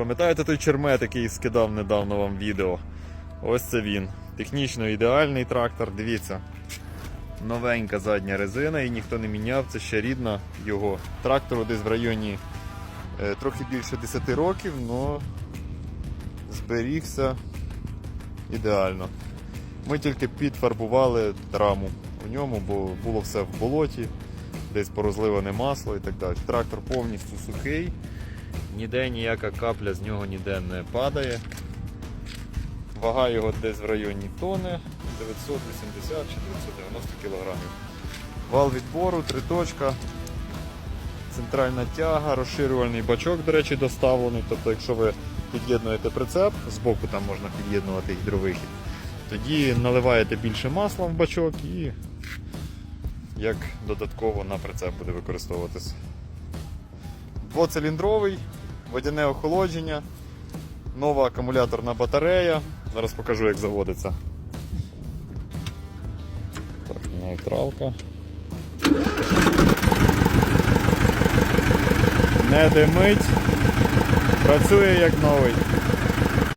Пам'ятаєте той чермет, який скидав недавно вам відео? Ось це він. Технічно ідеальний трактор, дивіться. Новенька задня резина і ніхто не міняв, це ще рідна його. Трактору десь в районі е, трохи більше 10 років, але зберігся ідеально. Ми тільки підфарбували раму в ньому, бо було все в болоті, десь порозливане масло і так далі. Трактор повністю сухий, ніде ніяка капля з нього ніде не падає. Вага його десь в районі тони 980 чи 990 кг. Вал відбору, триточка, центральна тяга, розширювальний бачок, до речі, доставлений. Тобто, якщо ви під'єднуєте прицеп, збоку там можна під'єднувати гідровихід, тоді наливаєте більше масла в бачок і як додатково на прицеп буде використовуватись. Двоциліндровий, водяне охолодження, нова акумуляторна батарея. Зараз покажу, як заводиться. Так, нейтралка. Не димить. Працює як новий.